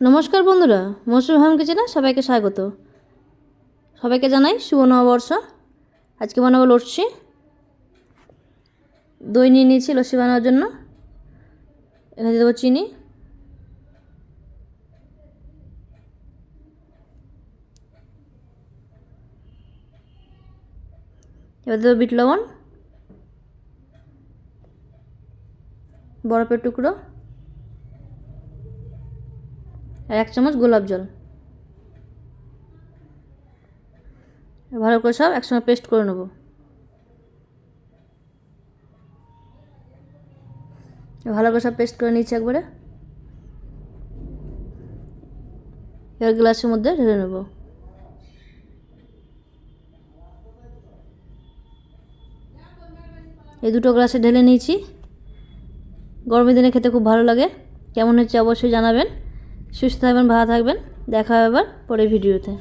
নমস্কার বন্ধুরা, মৌসুমি কিচেনে সবাইকে স্বাগত। সবাইকে জানাই শুভ নববর্ষ। আজকে বানাবো লস্যি। দই নিয়ে নিয়েছি লস্যি বানানোর জন্য। এখানে দেবো চিনি। এবার দেবো বিট লবণ। বরফের টুকরো। আর এক চামচ গোলাপ জল। ভালো করে সব একসঙ্গে পেস্ট করে নেব। ভালো করে সব পেস্ট করে নিচ্ছি একবারে। এবার গ্লাসের মধ্যে ঢেলে নেব। এই দুটো গ্লাসে ঢেলে নিয়েছি। গরমের দিনে খেতে খুব ভালো লাগে। কেমন হচ্ছে অবশ্যই জানাবেন। সুস্থ থাকবেন ভালো থাকবেন। দেখা হবে আবার পরে ভিডিওতে।